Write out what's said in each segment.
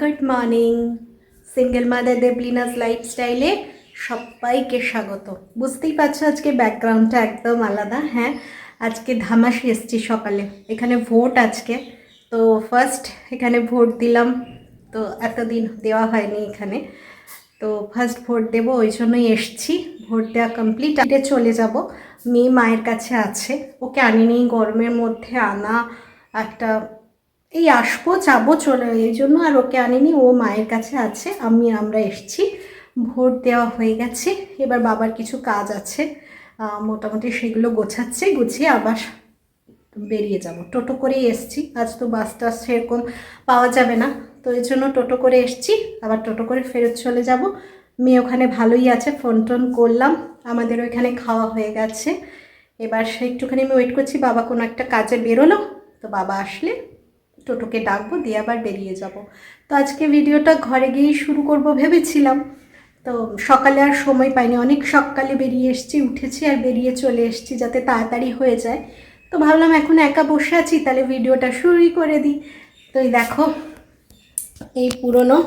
Good morning. Single mother Debolina's লাইফস্টাইলে সবাইকে স্বাগত। বুঝতেই পারছ আজকে ব্যাকগ্রাউন্ডটা একদম আলাদা হ্যাঁ? আজকে ধামাসি এসছি সকালে। এখানে ভোট আজকে। তো ফার্স্ট এখানে ভোট দিলাম। তো এতদিন দেওয়া হয়নি এখানে। তো ফার্স্ট ভোট দেব, ওই জন্যই এসছি। ভোট দেওয়া কমপ্লিট আগে চলে যাব। মেয়ে মায়ের কাছে আছে। ওকে আনিনি, গরমের মধ্যে আনা একটা এই আসব, যাব, চলে এই জন্য আর ওকে আনিনি, ও মায়ের কাছে আছে, আমি, আমরা এসছি। ভোট দেওয়া হয়ে গেছে, এবার বাবার কিছু কাজ আছে মোটামুটি সেগুলো গোছাচ্ছে, গুছিয়ে আবার বেরিয়ে যাব। টোটো করেই এসছি, আজ তো বাস টাস সেরকম পাওয়া যাবে না, তো এই জন্য টোটো করে এসছি, আবার টোটো করে ফেরত চলে যাব। মেয়ে ওখানে ভালোই আছে, ফোন টোন করলাম, আমাদের ওইখানে খাওয়া হয়ে গেছে। এবার সে একটুখানি আমি ওয়েট করছি, বাবা কোনো একটা কাজে বেরোলো, তো বাবা আসলে টোটোকে ডাকবো, দিয়ে আবার বেরিয়ে যাব। তো আজকে ভিডিওটা ঘরে গিয়েই শুরু করব ভেবেছিলাম। তো সকালে আর সময় পাইনি, অনেক সকালে বেরিয়ে এসেছি, উঠেছি আর বেরিয়ে চলে এসেছি যাতে তাড়াতাড়ি হয়ে যায়। তো ভাবলাম এখন একা বসে আছি, তাহলে ভিডিওটা শুরুই করে দিই। তো এই দেখো, এই পুরনো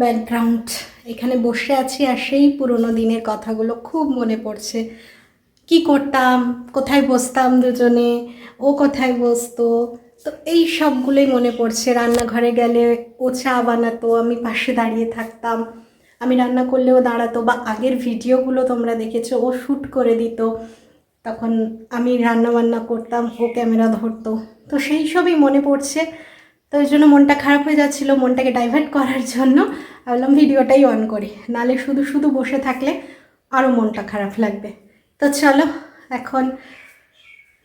ব্যাকগ্রাউন্ড। এখানে বসে আছি আর সেই পুরনো দিনের কথাগুলো খুব মনে পড়ছে। কি করতাম, কোথায় বসতাম দুজনে, ও কোথায় বসতো তো এই সবগুলোই মনে পড়ছে। রান্নাঘরে গেলে ও চা বানাতো, আমি পাশে দাঁড়িয়ে থাকতাম। আমি রান্না করলেও দাঁড়াতো বা আগের ভিডিওগুলো তোমরা দেখেছ, ও শ্যুট করে দিত। তখন আমি রান্না বান্না করতাম, ও ক্যামেরা ধরতো। তো সেই সবই মনে পড়ছে। তো ওই জন্য মনটা খারাপ হয়ে যাচ্ছিল মনটাকে ডাইভার্ট করার জন্য। ভাবলাম ভিডিওটাই অন করি। নালে শুধু শুধু বসে থাকলে আরও মনটা খারাপ লাগবে। তো চলো, এখন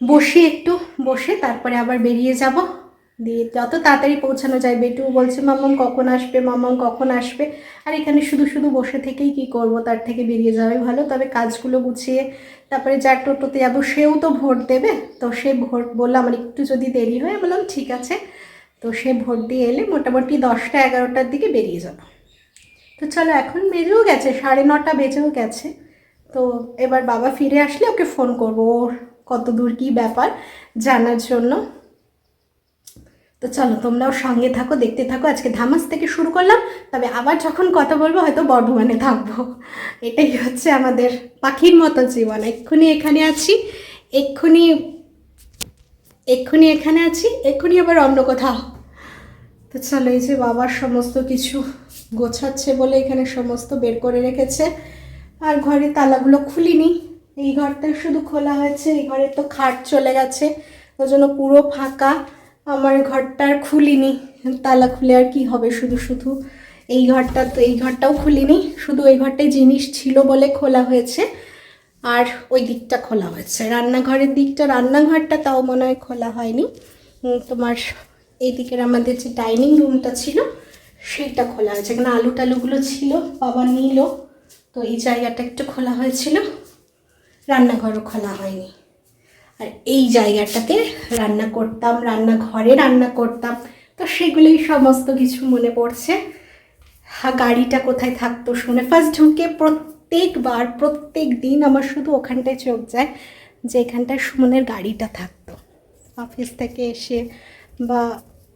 বসি একটু, বসে তারপরে আবার বেরিয়ে যাব। দিয়ে যত তাড়াতাড়ি পৌঁছানো যায়, বেটু বলছে মামাম কখন আসবে? মামাম কখন আসবে? আর এখানে শুধু শুধু বসে থেকেই কি করব? তার থেকে বেরিয়ে যাওয়াই ভালো। তবে কাজগুলো গুছিয়ে তারপরে যার টোটোতে যাব, সেও তো ভোট দেবে। তো সে ভোট বলল আমার একটু যদি দেরি হয়? বললাম, ঠিক আছে। তো সে ভোট দিয়ে এলে মোটামুটি দশটা, এগারোটার দিকে বেরিয়ে যাব। তো চলো, এখন বেজেও গেছে, সাড়ে নটা বেজেও গেছে। তো এবার বাবা ফিরে আসলে ওকে ফোন করব। ওর কত দূর কী ব্যাপার জানার জন্য। তো চলো, তোমরাও সঙ্গে থাকো, দেখতে থাকো। আজকে ধামাস থেকে শুরু করলাম, তবে আবার যখন কথা বলব, হয়তো বর্ধমানে থাকব। এটাই হচ্ছে আমাদের পাখির মতো জীবন। এক্ষুনি এখানে আছি, এক্ষুনি এক্ষুনি এখানে আছি, এক্ষুনি আবার অন্য কোথাও। তো চলো, এই যে বাবার সমস্ত কিছু গোছাচ্ছে বলে এখানে সমস্ত বের করে রেখেছে। আর ঘরে তালাগুলো খুলিনি। এই ঘরটা শুধু খোলা হয়েছে, এই ঘরে তো খাট চলে গেছে। ওই জন্য পুরো ফাঁকা। আমার ঘরটা আর খুলিনি। তালা খুলে আর কি হবে? শুধু শুধু এই ঘরটা তো, এই ঘরটাও খুলিনি। শুধু এই ঘরটায় জিনিস ছিল বলে খোলা হয়েছে। আর ওই দিকটা খোলা হয়েছে। রান্নাঘরের দিকটা, রান্নাঘরটা তাও মনে হয় খোলা হয়নি। তোমার এই দিকের আমাদের যে ডাইনিং রুমটা ছিল সেটা খোলা হয়েছে। এখানে আলু টালুগুলো ছিল, বাবা নিল। তো এই জায়গাটা একটু খোলা হয়েছিল। রান্নাঘরও খোলা হয়নি। আর এই জায়গাটাতে রান্না করতাম, রান্নাঘরে রান্না করতাম। তো সেগুলোই সমস্ত কিছু মনে পড়ছে। গাড়িটা কোথায় থাকতো শুনে ফার্স্ট ঢুকে প্রত্যেকবার প্রত্যেক দিন আমার শুধু ওখানটায় চোখ যায় যে এখানটায় সুমনের গাড়িটা থাকতো। অফিস থেকে এসে বা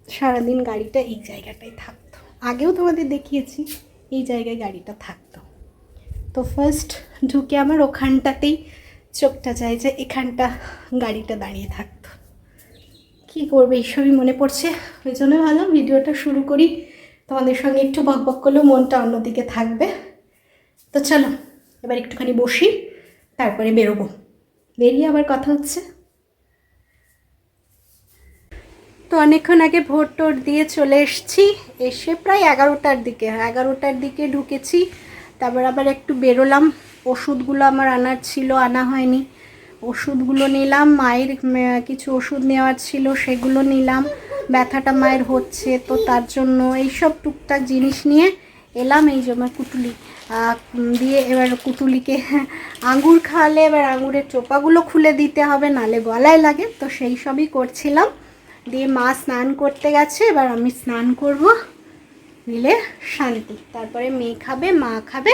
সারাদিন গাড়িটা এই জায়গাটায় থাকতো। আগেও তোমাদের দেখিয়েছি, এই জায়গায় গাড়িটা থাকতো। তো ফার্স্ট ঢুকে আমার ওখানটাতেই চোখটা চাই যে এখানটা গাড়িটা দাঁড়িয়ে থাকতো কী করবে এইসবই মনে পড়ছে? ওই জন্য ভালো ভিডিওটা শুরু করি। তোমাদের সঙ্গে একটু বক বক করলেও মনটা অন্যদিকে থাকবে। তো চলো, এবার একটুখানি বসি, তারপরে বেরোবো। বেরিয়ে আবার কথা হচ্ছে। তো অনেকক্ষণ আগে ভোট টোট দিয়ে চলে এসেছি। এসে প্রায় এগারোটার দিকে এগারোটার দিকে ঢুকেছি। তারপর আবার একটু বেরোলাম। ওষুধগুলো আমার আনার ছিল, আনা হয়নি। ওষুধগুলো নিলাম, মায়ের কিছু ওষুধ নেওয়ার ছিল, সেগুলো নিলাম। ব্যথাটা মায়ের হচ্ছে, তো তার জন্য এইসব টুকটাক জিনিস নিয়ে এলাম। এই যে আমার কুটুলি দিয়ে এবার কুটুলিকে আঙুর খাওয়ালে, এবার আঙুরের চোপাগুলো খুলে দিতে হবে, নালে গলায় লাগে। তো সেই সবই করছিলাম। দিয়ে মা স্নান করতে গেছে, এবার আমি স্নান করব। দিলে শান্তি। তারপরে মেয়ে খাবে, মা খাবে।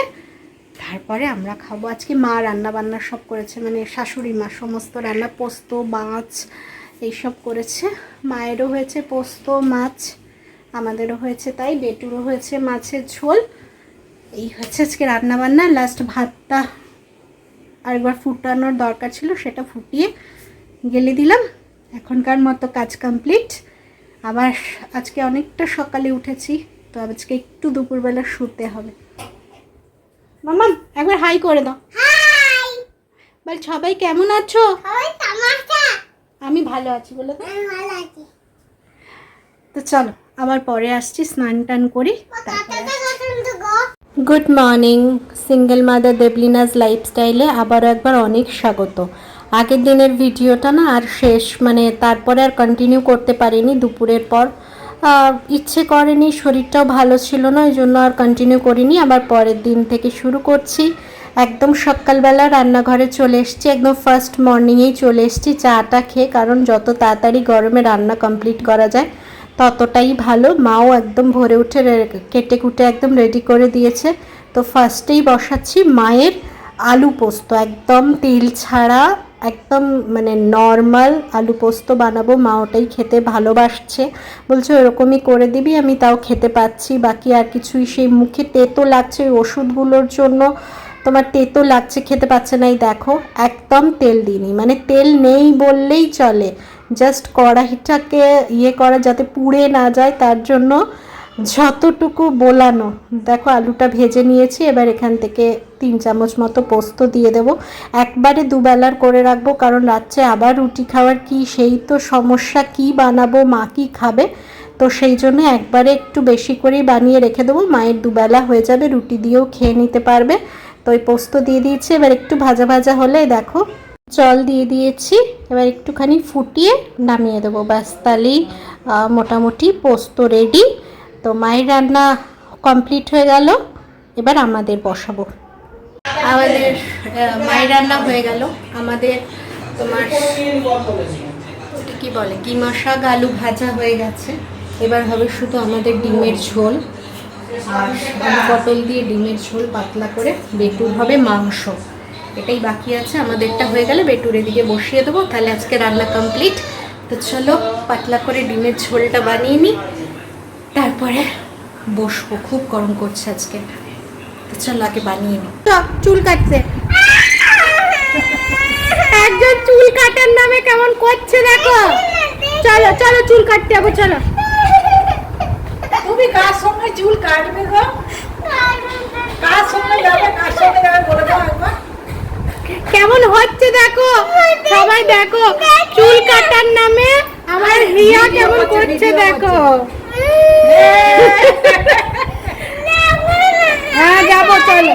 তারপরে আমরা খাব। আজকে মা রান্না বান্না সব করেছে মানে শাশুড়ি মা, সমস্ত রান্না, পোস্ত, মাছ, এইসব করেছে। মায়েরও হয়েছে পোস্ত, মাছ, আমাদেরও হয়েছে তাই, বেটুরও হয়েছে মাছের ঝোল। এই হচ্ছে আজকে রান্না বান্না লাস্ট ভাতটা আরেকবার ফুটানোর দরকার ছিল, সেটা ফুটিয়ে গেলে দিলাম। এখনকার মতো কাজ কমপ্লিট আবার আজকে অনেকটা সকালে উঠেছি। তো আজকে একটু দুপুরবেলা শুতে হবে। মামা একবার হাই করে দাও। হাই। বল সবাই কেমন আছো? আমি ভালো আছি বলে তো। আমি ভালো আছি। তো চলো আবার পরে আসছি স্নান টান করি। Good morning single mother Debolina's লাইফস্টাইলে আবারও একবার অনেক স্বাগত। আগের দিনের ভিডিওটা না আর শেষ মানে তারপরে আর কন্টিনিউ করতে পারিনি দুপুরের পর। ইচ্ছে করেনি, শরীরটাও ভালো ছিল না ওই জন্য আর কন্টিনিউ করিনি। আবার পরের দিন থেকে শুরু করছি। একদম সকালবেলা রান্নাঘরে চলে এসেছি, একদম ফার্স্ট মর্নিংয়েই চলে এসেছি চাটা খেয়ে, কারণ যত তাড়াতাড়ি গরমে রান্না কমপ্লিট করা যায়, ততটাই ভালো। মাও একদম ভোরে উঠে কেটে কুটে একদম রেডি করে দিয়েছে। তো ফার্স্টেই বসাচ্ছি মায়ের আলু পোস্ত, একদম তেল ছাড়া একদম মানে নর্মাল আলু পোস্ত বানাবো, মা ওটাই খেতে ভালোবাসছে। বলছে, ওরকমই করে দিবি, আমি তাও খেতে পাচ্ছি। বাকি আর কিছুই সেই মুখে তেতো লাগছে ওই ওষুধগুলোর জন্য। তোমার তেতো লাগছে, খেতে পাচ্ছে না। এই দেখো, একদম তেল দিইনি। মানে তেল নেই বললেই চলে। জাস্ট কড়াইটাকে ইয়ে করা যাতে পুড়ে না যায়, তার জন্য যতটুকু বোলানো, দেখো আলুটা ভেজে নিয়েছি, এবার এখান থেকে তিন চামচ মতো পোস্ত দিয়ে দেবো। একবারে দুবেলার করে রাখব, কারণ রাত্রে আবার রুটি খাওয়ার কি, সেই তো সমস্যা, কি বানাবো, মা কি খাবে? তো সেই জন্য একবারে একটু বেশি করেই বানিয়ে রেখে দেবো, মায়ের দুবেলা হয়ে যাবে, রুটি দিয়েও খেয়ে নিতে পারবে। তো ওই পোস্ত দিয়ে দিয়েছি, এবার একটু ভাজা ভাজা হলে দেখো, জল দিয়ে দিয়েছি, এবার একটুখানি ফুটিয়ে নামিয়ে দেবো। ব্যাস তাহলেই মোটামুটি পোস্ত রেডি তো মায়ের রান্না কমপ্লিট হয়ে গেল, এবার আমাদের বসাবো। আমাদের মায়ের রান্না হয়ে গেল। আমাদের তোমার, কি বলে কিমা শাক আলু ভাজা হয়ে গেছে। এবার হবে শুধু আমাদের ডিমের ঝোল। আর পটল দিয়ে ডিমের ঝোল পাতলা করে বেটুর হবে মাংস। এটাই বাকি আছে, আমাদেরটা হয়ে গেলে বেটুর এদিকে বসিয়ে দেবো। তাহলে আজকে রান্না কমপ্লিট তো চলো, পাতলা করে ডিমের ঝোলটা বানিয়ে নিই। তারপরে বসবো খুব গরম করছে আজকে। চলো আগে বানিয়ে নিই চুল কাটছে। একজন চুল কাটার নামে কেমন করছে দেখো। চলো চলো চুল কাটতে যাব চলো। তুমি কার সঙ্গে চুল কাটবে গো? কার সঙ্গে যাবে? কার সঙ্গে যাবে বলে দাও একবার। কেমন হচ্ছে দেখো? সবাই দেখো চুল কাটার নামে আমার রিয়া কেমন করছে দেখো হ্যাঁ যাব চলো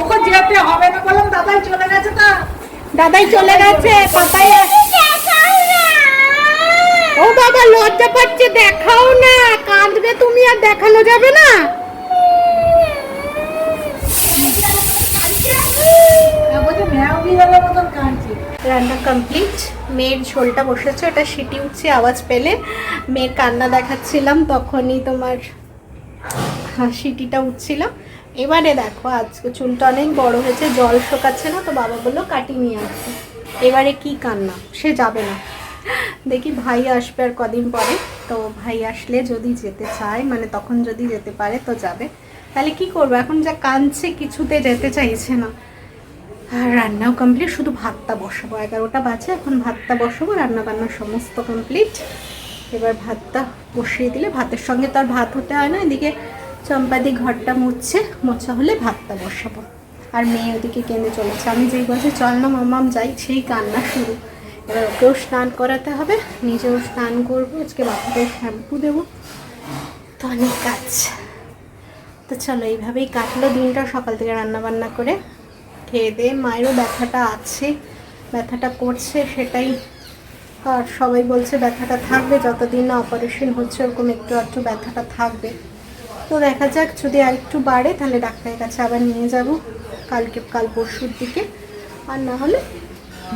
ওকে যেতে হবে না বললাম দাদাই চলে গেছে তা দাদাই চলে গেছে কোথায় ও বাবা লজ্জা পাচ্ছে দেখাও না কাঁদবে তুমি আর দেখানো যাবে না। কাঁদছে। রান্না কমপ্লিট মেয়ের ঝোলটা বসেছে এটা সিটি উঠছে আওয়াজ পেলে মেয়ের কান্না দেখাচ্ছিলাম তখনই তোমার হ্যাঁ, সিটিটা উঠছিল। এবারে দেখো, আজকে চুলটা অনেক বড় হয়েছে, জল শোকাচ্ছে না, তো বাবা বলল কাটি নিয়ে আসতে এবারে কি কান্না? সে যাবে না। দেখি ভাই আসবে আর কদিন পরে। তো ভাই আসলে যদি যেতে চায় মানে তখন যদি যেতে পারে, তো যাবে। তাহলে কি করব? এখন যা কাঁদছে, কিছুতে যেতে চাইছে না। আর রান্নাও কমপ্লিট শুধু ভাতটা বসাবো। এগারোটা বাজে, এখন ভাতটা বসাবো রান্না বান্না সমস্ত কমপ্লিট এবার ভাতটা বসিয়ে দিলে, ভাতের সঙ্গে তো আর ভাত হতে হয় না, এদিকে চম্পাদি ঘরটা মুছছে, মোছা হলে ভাতটা বসাবো। আর মেয়ে ওদিকে কেঁদে চলেছে। আমি যেই বলছি চল না মামাম যাই, সেই কান্না শুরু। এবার ওকেও স্নান করাতে হবে, নিজেও স্নান করব, আজকে মাথাটায় শ্যাম্পু দেবো। তো অনেক কাজ। তো চলো, এইভাবেই কাটলো দিনটা সকাল থেকে রান্না বান্না করে। খেয়ে দিয়ে মায়েরও ব্যথাটা আছে, ব্যথাটা করছে সেটাই। আর সবাই বলছে ব্যথাটা থাকবে, যতদিন না অপারেশন হচ্ছে, ওরকম একটু একটু ব্যথাটা থাকবে। তো দেখা যাক, যদি আর একটু বাড়ে, তাহলে ডাক্তারের কাছে আবার নিয়ে যাব কালকে, কাল পরশুর দিকে। আর না হলে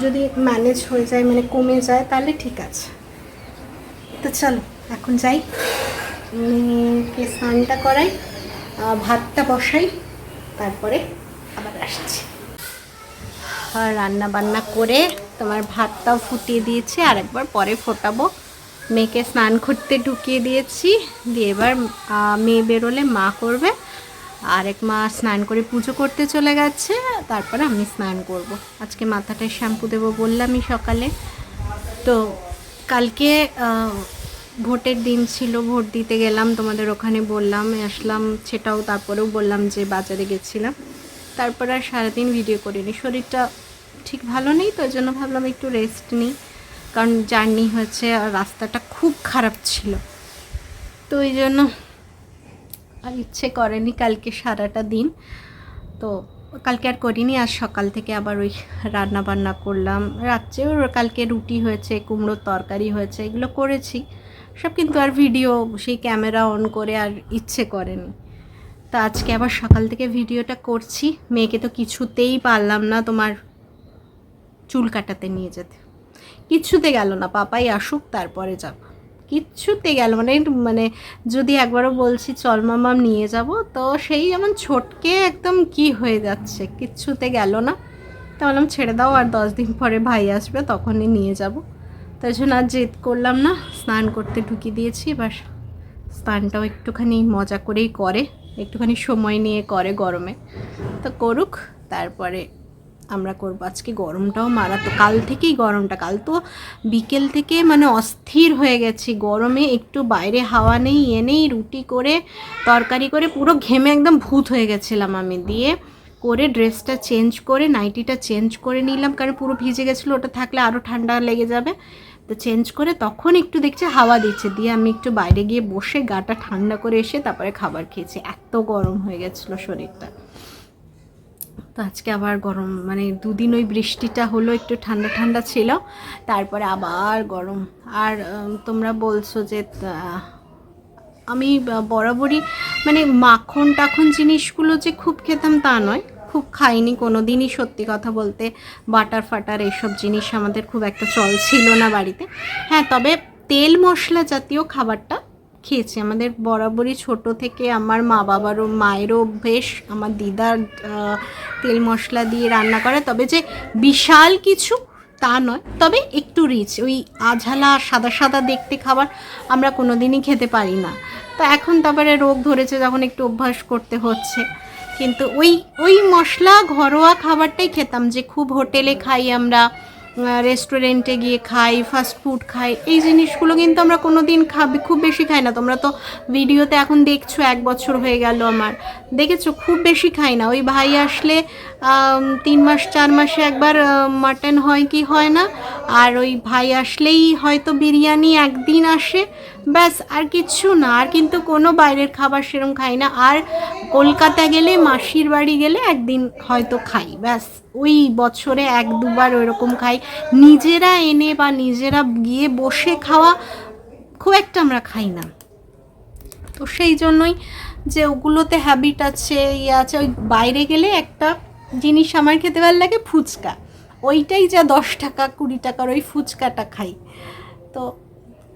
যদি ম্যানেজ হয়ে যায় মানে কমে যায়, তাহলে ঠিক আছে। তো চলো, এখন যাই। মেয়েকে স্নানটা করাই ভাতটা বসাই, তারপরে আবার আসছি। আর রান্না বান্না করে তোমার ভাতটাও ফুটিয়ে দিয়েছি, আর একবার পরে ফোটাবো। মেয়েকে স্নান করতে ঢুকিয়ে দিয়েছি। দিয়ে এবার মেয়ে বেরোলে মা করবে। আরেক মা স্নান করে পুজো করতে চলে গেছে। তারপরে আমি স্নান করব। আজকে মাথাটায় শ্যাম্পু দেবো বললামই সকালে। তো কালকে ভোটের দিন ছিল, ভোট দিতে গেলাম, তোমাদের ওখানে বললাম, আসলাম, সেটাও তারপরেও বললাম যে বাজারে গেছিলাম। তারপর আর সারাদিন ভিডিও করিনি। শরীরটা ঠিক ভালো নেই তো জন্য ভাবলাম একটু রেস্ট নিই। কারণ জার্নি হয়েছে আর রাস্তাটা খুব খারাপ ছিল। তো ওই জন্য আর ইচ্ছে করেনি কালকে সারাটা দিন। তো কালকে আর করিনি আর সকাল থেকে আবার ওই রান্না বান্না করলাম। রাত্রেও কালকে রুটি হয়েছে কুমড়োর তরকারি হয়েছে, এগুলো করেছি। সব কিন্তু আর ভিডিও, সেই ক্যামেরা অন করে আর ইচ্ছে করেনি। তো আজকে আবার সকাল থেকে ভিডিওটা করছি। মেয়েকে তো কিছুতেই পারলাম না তোমার চুল কাটাতে নিয়ে যেতে। কিচ্ছুতে গেল না, পাপাই আসুক তারপরে যাব। কিচ্ছুতে গেল মানে মানে যদি একবারও বলছি চল মামাম নিয়ে যাব, তো সেই যেমন ছোটকে একদম কি হয়ে যাচ্ছে কিচ্ছুতে গেল না। তো বললাম, ছেড়ে দাও, আর দশ দিন পরে ভাই আসবে, তখনই নিয়ে যাব। তাই জন্য আর জেদ করলাম না, স্নান করতে ঢুকিয়ে দিয়েছি, এবার স্নানটাও একটুখানি মজা করেই করে, একটুখানি সময় নিয়ে করে গরমে। তো করুক, তারপরে আমরা করব। আজকে গরমটাও মারাত্মক। কাল থেকেই গরমটা। কাল তো বিকেল থেকে মানে অস্থির হয়ে গেছি। গরমে একটু বাইরে হাওয়া নেই এ নেই, রুটি করে, তরকারি করে, পুরো ঘেমে একদম ভূত হয়ে গেছিলাম আমি। দিয়ে করে ড্রেসটা চেঞ্জ করে, নাইটিটা চেঞ্জ করে নিলাম। কারণ পুরো ভিজে গেছিল, ওটা থাকলে আরও ঠান্ডা লেগে যাবে। তো চেঞ্জ করে তখন একটু দেখছি হাওয়া দিচ্ছে। দিয়ে আমি একটু বাইরে গিয়ে বসে গাটা ঠান্ডা করে এসে তারপরে খাবার খেয়েছি। এত গরম হয়ে গেছিল শরীরটা। তো আজকে আবার গরম মানে দুদিন ওই বৃষ্টিটা হলো, একটু ঠান্ডা ঠান্ডা ছিল, তারপরে আবার গরম। আর তোমরা বলছো যে আমি বরাবরই মানে মাখন টাখন জিনিসগুলো যে খুব খেতাম তা নয়, খুব খাইনি কোনো দিনই সত্যি কথা বলতে। বাটার ফাটার এইসব জিনিস আমাদের খুব একটা চল ছিল না বাড়িতে। হ্যাঁ তবে তেল মশলা জাতীয় খাবারটা খেয়েছি। আমাদের বরাবরই ছোট থেকে আমার মা বাবারও মায়েরও বেশ আমার দিদার তেল মশলা দিয়ে রান্না করে। তবে যে বিশাল কিছু তা নয়, তবে একটু রিচ ওই আঝালা, সাদা সাদা দেখতে খাবার আমরা কোনো দিনই খেতে পারি না। তো এখন তারপরে রোগ ধরেছে, যখন একটু অভ্যাস করতে হচ্ছে। কিন্তু ওই ওই মশলা ঘরোয়া খাবারটাই খেতাম যে খুব হোটেলে খাই আমরা। রেস্টুরেন্টে গিয়ে খাই ফাস্ট ফুড খাই, এই জিনিসগুলো কিন্তু আমরা কোনো দিন খাবি, খুব বেশি খাই না। তোমরা তো ভিডিওতে এখন দেখছ, এক বছর হয়ে গেল আমার। দেখেছ? খুব বেশি খাই না। ওই ভাই আসলে তিন মাস, চার মাসে একবার মাটন হয় কি হয় না? আর ওই ভাই আসলেই হয়তো বিরিয়ানি একদিন আসে, ব্যাস, আর কিচ্ছু না। আর কিন্তু কোনো বাইরের খাবার সেরম খাই না। আর কলকাতা গেলে, মাসির বাড়ি গেলে একদিন হয়তো খাই, ব্যাস। ওই বছরে এক, দুবার ওইরকম খাই। নিজেরা এনে বা নিজেরা গিয়ে বসে খাওয়া খুব একটা আমরা খাই না। তো সেই জন্যই যে ওগুলোতে হ্যাবিট আছে ইয়ে আছে, ওই বাইরে গেলে একটা জিনিস আমার খেতে ভালো লাগে ফুচকা। ওইটাই যা দশ টাকা, কুড়ি টাকার ওই ফুচকাটা খাই। তো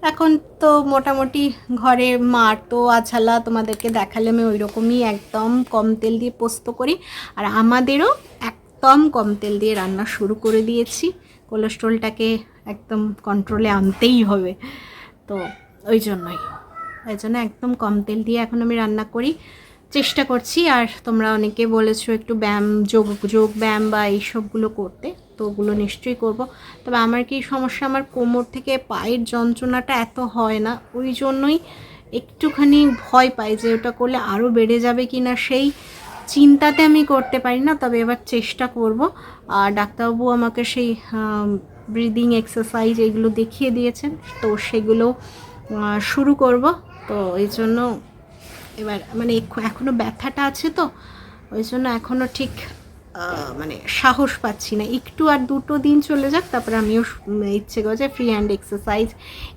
এখন তো মোটামুটি ঘরে মার তো আছালা তোমাদেরকে দেখালে আমি ওই রকমই একদম কম তেল দিয়ে পোস্ত করি। আর আমাদেরও একদম কম তেল দিয়ে রান্না শুরু করে দিয়েছি। কোলেস্ট্রলটাকে একদম কন্ট্রোলে আনতেই হবে। তো ওই জন্যই। ওই জন্য একদম কম তেল দিয়ে এখন আমি রান্না করি। চেষ্টা করছি, আর তোমরা অনেকে বলেছ একটু ব্যায়াম, যোগ যোগ ব্যায়াম বা এইসবগুলো করতে, তো ওগুলো নিশ্চয়ই করব। তবে আমার কি সমস্যা, আমার কোমর থেকে পায়ের যন্ত্রণাটা এত হয় না, ওই জন্যই একটুখানি ভয় পাই যে ওটা করলে আরও বেড়ে যাবে কি না সেই চিন্তাতে আমি করতে পারি না, তবে এবার চেষ্টা করব। আর ডাক্তারবাবু আমাকে সেই ব্রিদিং এক্সারসাইজ এগুলো দেখিয়ে দিয়েছেন, তো সেগুলো শুরু করব, তো এই জন্য এবার মানে এখ- এখনও ব্যথাটা আছে তো, ওই জন্য এখনও ঠিক মানে সাহস পাচ্ছি না। একটু আর দুটো দিন চলে যাক, তারপরে আমিও ইচ্ছে করছে ফ্রি হ্যান্ড এক্সারসাইজ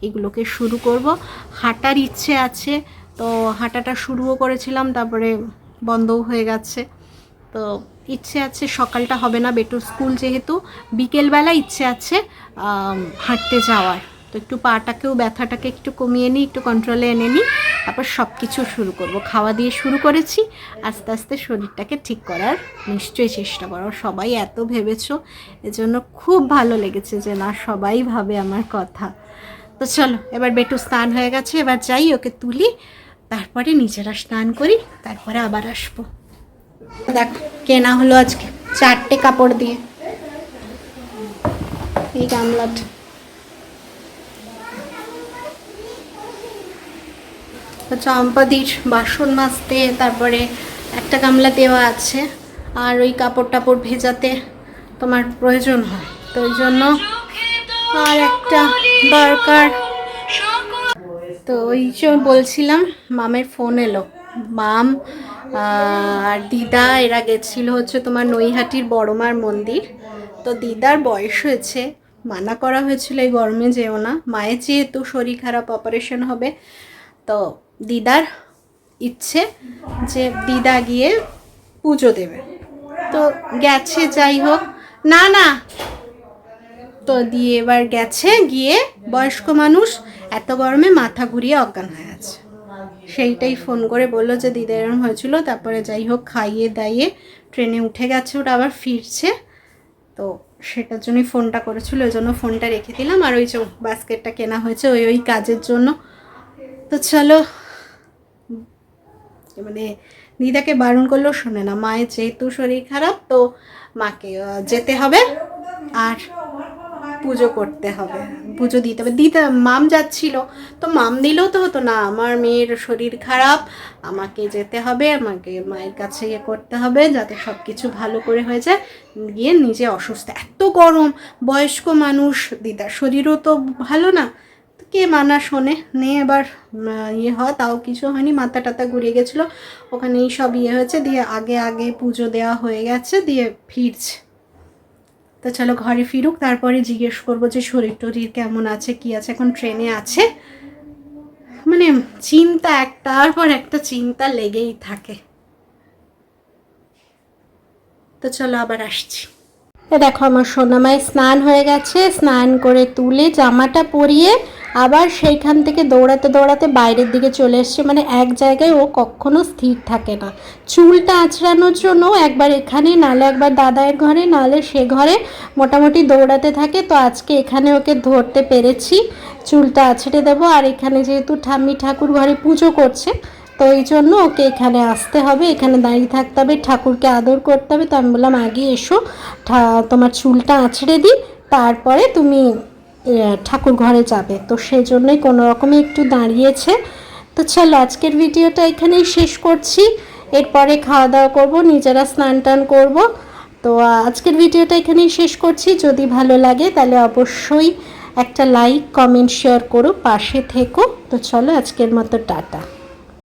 এগুলোকে শুরু করব। হাঁটার ইচ্ছে আছে, তো হাঁটাটা শুরুও করেছিলাম, তারপরে বন্ধও হয়ে গেছে। তো ইচ্ছে আছে, সকালটা হবে না, বেটুর স্কুল যেহেতু, বিকেলবেলা ইচ্ছে আছে হাঁটতে যাওয়ার। তো একটু পাটাকেও, ব্যথাটাকে একটু কমিয়ে নিই, একটু কন্ট্রোলে এনে নিই, তারপর সব কিছু শুরু করব। খাওয়া দিয়ে শুরু করেছি, আস্তে আস্তে শরীরটাকে ঠিক করার নিশ্চয়ই চেষ্টা করো। সবাই এত ভেবেছো, এজন্য খুব ভালো লেগেছে যে না, সবাই ভাবে আমার কথা। তো চলো, এবার বেটু স্নান হয়ে গেছে, এবার যাই, ওকে তুলি, তারপরে নিজেরা স্নান করি, তারপরে আবার আসব। দেখো, কেনা হলো আজকে চারটে কাপড় দিয়ে। এই গামলাটা। তো চম্পাদির বাসন মাজতে, তারপরে একটা গামলা দেওয়া আছে, আর ওই কাপড় টাপড় ভেজাতে তোমার প্রয়োজন হয়। তো ওই জন্য আর একটা দরকার। তো ওই যে বলছিলাম, মামের ফোন এলো। মাম আর দিদা এরা গেছিল হচ্ছে তোমার নৈহাটির বড়মার মন্দির। তো দিদার বয়স হয়েছে, মানা করা হয়েছিল এই গরমে যেও না। মায়ের যেহেতু শরীর খারাপ অপারেশন হবে, তো দিদার ইচ্ছে যে দিদা গিয়ে পুজো দেবে। তো গেছে, যাই হোক। না না। তো দিয়ে এবার গেছে, গিয়ে বয়স্ক মানুষ এত গরমে মাথা ঘুরিয়ে অজ্ঞান হয়ে আছে। সেইটাই ফোন করে বলল যে দিদা এরম হয়েছিল, তারপরে যাই হোক, খাইয়ে দাইয়ে ট্রেনে উঠে গেছে ওটা আবার ফিরছে। তো সেটার জন্যই ফোনটা করেছিল, ওই জন্য ফোনটা রেখে দিলাম। আর ওই যে বাস্কেটটা কেনা হয়েছে, ওই ওই কাজের জন্য। তো চলো মানে দিদাকে বারণ করলেও শোনে না। মায়ের যেহেতু শরীর খারাপ, তো মাকে যেতে হবে আর পুজো করতে হবে। পুজো দিতে হবে। দিতে, মাম যাচ্ছিল, তো মাম দিলেও তো হতো না। আমার মেয়ের শরীর খারাপ, আমাকে যেতে হবে, আমাকে মায়ের কাছে ইয়ে করতে হবে যাতে সব কিছু ভালো করে হয়ে যায়। গিয়ে নিজে অসুস্থ। এত গরম, বয়স্ক মানুষ, দিদার শরীরও তো ভালো না। কে মানা শোনে? নে এবার ইয়ে হয়, তাও কিছু হয়নি, মাথা টাথা ঘুরিয়ে গেছিল। ওখানেই সব ইয়ে হয়েছে, দিয়ে আগে আগে পুজো দেওয়া হয়ে গেছে, দিয়ে ফিরছে। তো চলো ঘরে ফিরুক, তারপরে জিজ্ঞেস করব যে শরীর টরীর কেমন আছে, কি আছে, এখন ট্রেনে আছে? মানে চিন্তা একটার পর একটা চিন্তা লেগেই থাকে। তো চলো আবার আসছি। দেখো আমার সোনামায় স্নান হয়ে গেছে, স্নান করে তুলে জামাটা পরিয়ে আবার সেইখান থেকে দৌড়াতে দৌড়াতে বাইরের দিকে চলে এসছে। মানে এক জায়গায় ও কখনো স্থির থাকে না। চুলটা আঁচড়ানোর জন্য একবার এখানে, নালে একবার দাদায়ের ঘরে, নালে সে ঘরে মোটামুটি দৌড়াতে থাকে। তো আজকে এখানে ওকে ধরতে পেরেছি। চুলটা আছড়ে দেবো। আর এখানে যেহেতু ঠাম্মি ঠাকুর ঘরে পুজো করছে তো এই জন্য ওকে এখানে আসতে হবে, এখানে দাঁড়িয়ে থাকতে হবে, ঠাকুরকে আদর করতে হবে। তো আমি বললাম, আগে এসো তোমার চুলটা আঁচড়ে দিই, তারপরে তুমি ঠাকুর ঘরে যাবে। তো সেই জন্যই কোনো রকমে একটু দাঁড়িয়েছে। তো চলো, আজকের ভিডিওটা এখানেই শেষ করছি। এরপরে খাওয়া দাওয়া করব, নিজেরা স্নান টান করব। তো আজকের ভিডিওটা এখানেই শেষ করছি। যদি ভালো লাগে, তাহলে অবশ্যই একটা লাইক, কমেন্ট, শেয়ার করো, পাশে থেকো। তো চলো, আজকের মতো টাটা।